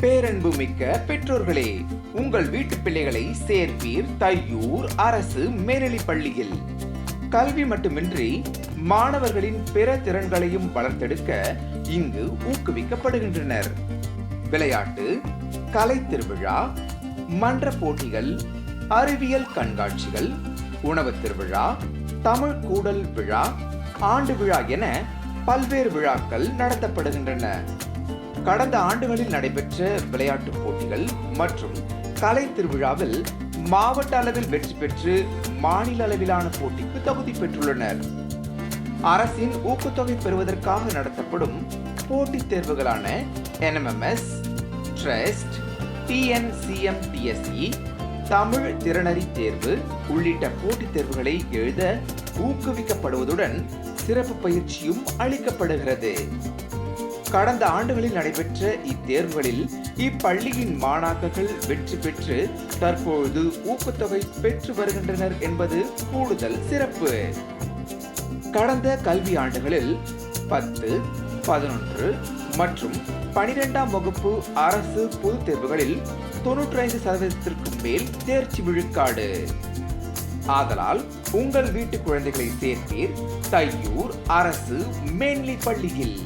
பேரன்பு மிக்க பெற்றோர்களே உங்கள் வீட்டு பிள்ளைகளை சேர்ப்பீர் தையூர் அரசு மேல்நிலைப் பள்ளியில். கல்வி மட்டுமின்றி மாணவர்களின் பிற திறன்களையும் வளர்த்தெடுக்க இங்கு ஊக்குவிக்கப்படுகின்றனர். விளையாட்டு கலை திருவிழா மன்ற போட்டிகள் அறிவியல் கண்காட்சிகள் உணவுத் திருவிழா தமிழ் கூடல் விழா ஆண்டு விழா என பல்வேறு விழாக்கள் நடத்தப்படுகின்றன. கடந்த ஆண்டுகளில் நடைபெற்ற விளையாட்டுப் போட்டிகள் மற்றும் கலை திருவிழாவில் மாவட்ட அளவில் வெற்றி பெற்று மாநில அளவிலான போட்டிக்கு தகுதி பெற்றுள்ளனர். அரசின் ஊக்கத்தொகை பெறுவதற்காக நடத்தப்படும் போட்டித் தேர்வுகளான என்எம்எம்எஸ் ட்ரஸ்ட் டிஎன்சிஎம்டிஎஸ்இ தமிழ் திறனறி தேர்வு உள்ளிட்ட போட்டித் தேர்வுகளை எழுத ஊக்குவிக்கப்படுவதுடன் சிறப்பு பயிற்சியும் அளிக்கப்படுகிறது. கடந்த ஆண்டுகளில் நடைபெற்ற இத்தேர்வுகளில் இப்பள்ளியின் மாணாக்கர்கள் வெற்றி பெற்று தற்பொழுது ஊக்கத்தொகை பெற்று வருகின்றனர் என்பது கூடுதல் சிறப்பு. கடந்த கல்வி ஆண்டுகளில் பத்து பதினொன்று மற்றும் பனிரெண்டாம் வகுப்பு அரசு பொதுத் தேர்வுகளில் தொன்னூற்றி ஐந்து சதவீதத்திற்கும் மேல் தேர்ச்சி விழுக்காடு. ஆதலால் உங்கள் வீட்டு குழந்தைகளை சேர்த்தீர் தையூர் அரசு மேன்லி பள்ளியில்.